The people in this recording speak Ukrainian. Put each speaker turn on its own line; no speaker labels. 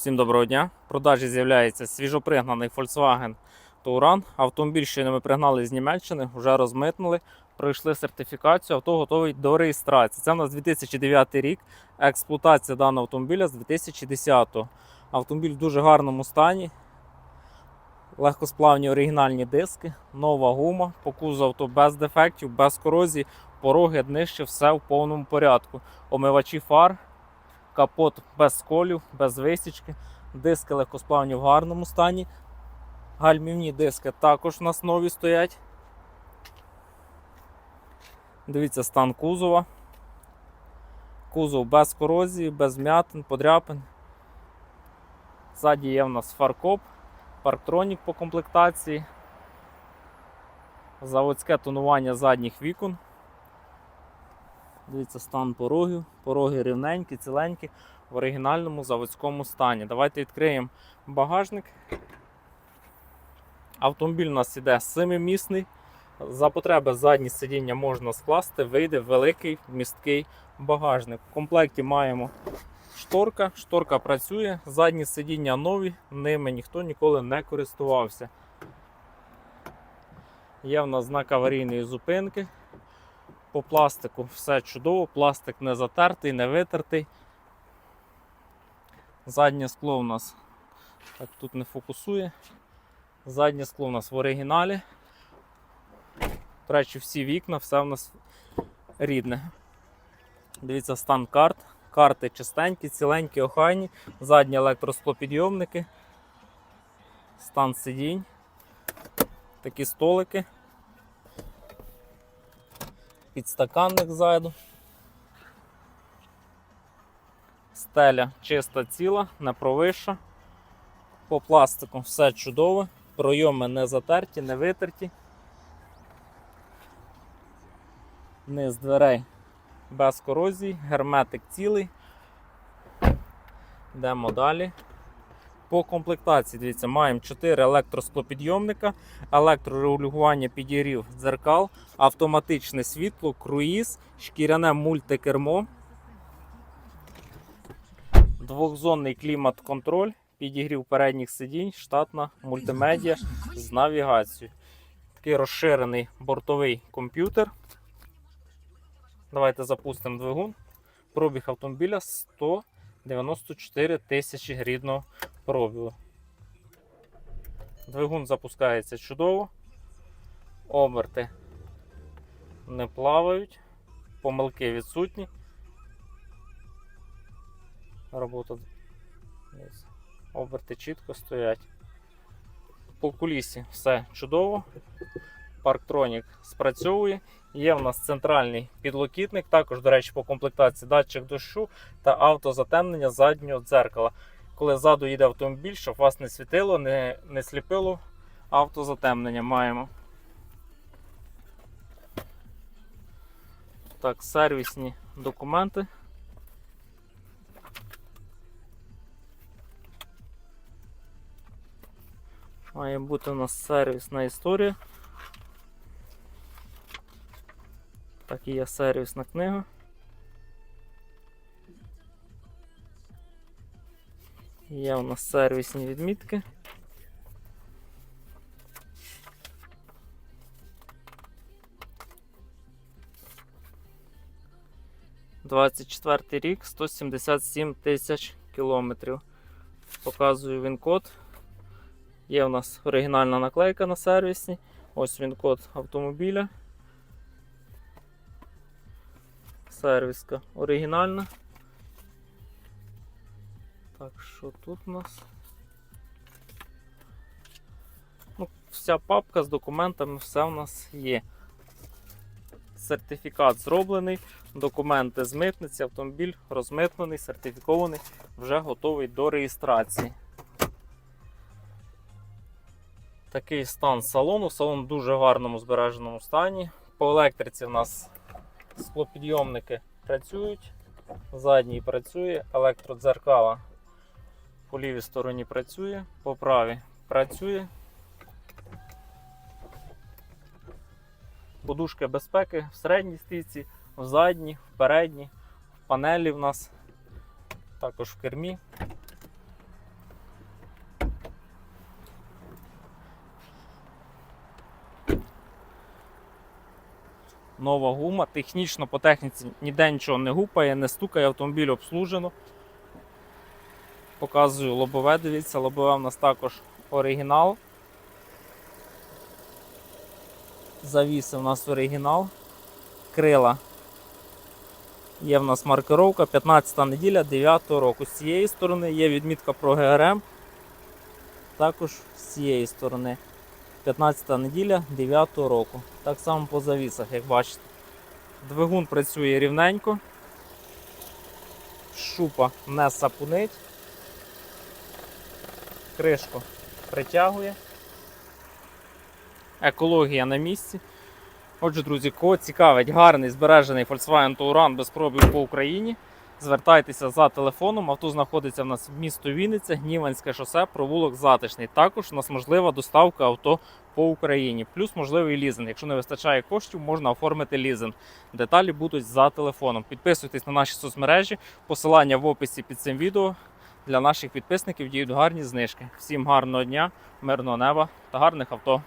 Всім доброго дня. В продажі з'являється свіжопригнаний Volkswagen Touran. Автомобіль, що ми пригнали з Німеччини, вже розмитнили, пройшли сертифікацію, авто готовий до реєстрації. Це у нас 2009 рік. Експлуатація даного автомобіля з 2010-го. Автомобіль в дуже гарному стані. Легкосплавні оригінальні диски, нова гума, по кузову авто без дефектів, без корозії, пороги, днище, все в повному порядку. Омивачі фар, капот без сколів, без висічки, диски легкосплавні в гарному стані. Гальмівні диски також у нас нові стоять. Дивіться стан кузова. Кузов без корозії, без м'ятин, подряпин. Ззаді є в нас фаркоп, парктронік по комплектації, заводське тонування задніх вікон. Дивіться стан порогів. Пороги рівненькі, ціленькі, в оригінальному заводському стані. Давайте відкриємо багажник. Автомобіль у нас іде семимісний. За потреби задні сидіння можна скласти, вийде великий місткий багажник. В комплекті маємо шторка. Шторка працює, задні сидіння нові, ними ніхто ніколи не користувався. Є в нас знак аварійної зупинки. По пластику все чудово, пластик не затертий, не витертий. Заднє скло у нас так тут не фокусує. Заднє скло у нас в оригіналі. До речі, всі вікна, все у нас рідне. Дивіться, стан карт. Карти чистенькі, ціленькі, охайні, задні електросклопідйомники, стан сидінь, такі столики підстаканник ззаду. Стеля чиста ціла, не провища. По пластику все чудове, пройоми не затерті, не витерті. Низ дверей без корозії, герметик цілий. Йдемо далі. По комплектації, дивіться, маємо 4 електросклопідйомника, електрорегулювання підігрів дзеркал, автоматичне світло, круїз, шкіряне мультикермо, двохзонний клімат-контроль, підігрів передніх сидінь, штатна мультимедіа з навігацією. Такий розширений бортовий комп'ютер. Давайте запустимо двигун. Пробіг автомобіля 194 тисячі рідного пробігу. Двигун запускається чудово. Оберти не плавають, помилки відсутні. Робота. Оберти чітко стоять. По кулісі все чудово. Парктронік спрацьовує. Є в нас центральний підлокітник, також, до речі, по комплектації датчик дощу та автозатемнення заднього дзеркала. Коли ззаду їде автомобіль, щоб вас не світило, не, не сліпило, автозатемнення маємо. Так, сервісні документи. Має бути у нас сервісна історія. Так і є сервісна книга. Є у нас сервісні відмітки. Двадцять четвертий рік, 177 тисяч кілометрів. Показую він код. Є у нас оригінальна наклейка на сервісні. Ось він код автомобіля. Сервіска оригінальна. Що тут у нас? Ну, Вся папка з документами, все у нас є. Сертифікат зроблений, документи з митниці, автомобіль розмитнений, сертифікований, вже готовий до реєстрації. Такий стан салону. Салон в дуже гарному збереженому стані. По електриці в нас склопідйомники працюють, задній працює, електродзеркала по лівій стороні працює, по правій працює. Подушки безпеки в середній стійці, в задній, в передній, в панелі в нас, також в кермі. Нова гума. Технічно по техніці ніде нічого не гупає, не стукає, автомобіль обслужено. Показую лобове, дивіться, лобове в нас також оригінал. Завіси в нас оригінал. Крила. Є в нас маркировка 15 неділя 9 року. З цієї сторони є відмітка про ГРМ. Також з цієї сторони. 15 неділя 9 року. Так само по завісах, як бачите. Двигун працює рівненько. Шупа не сапунить. Кришку притягує. Екологія на місці. Отже, друзі, кого цікавить гарний збережений Volkswagen Touran без пробігу по Україні, звертайтеся за телефоном. Авто знаходиться в нас в місто Вінниця, Гніванське шосе, провулок Затишний. Також у нас можлива доставка авто по Україні, плюс можливий лізинг. Якщо не вистачає коштів, можна оформити лізинг. Деталі будуть за телефоном. Підписуйтесь на наші соцмережі, посилання в описі під цим відео. Для наших підписників діють гарні знижки. Всім гарного дня, мирного неба та гарних авто.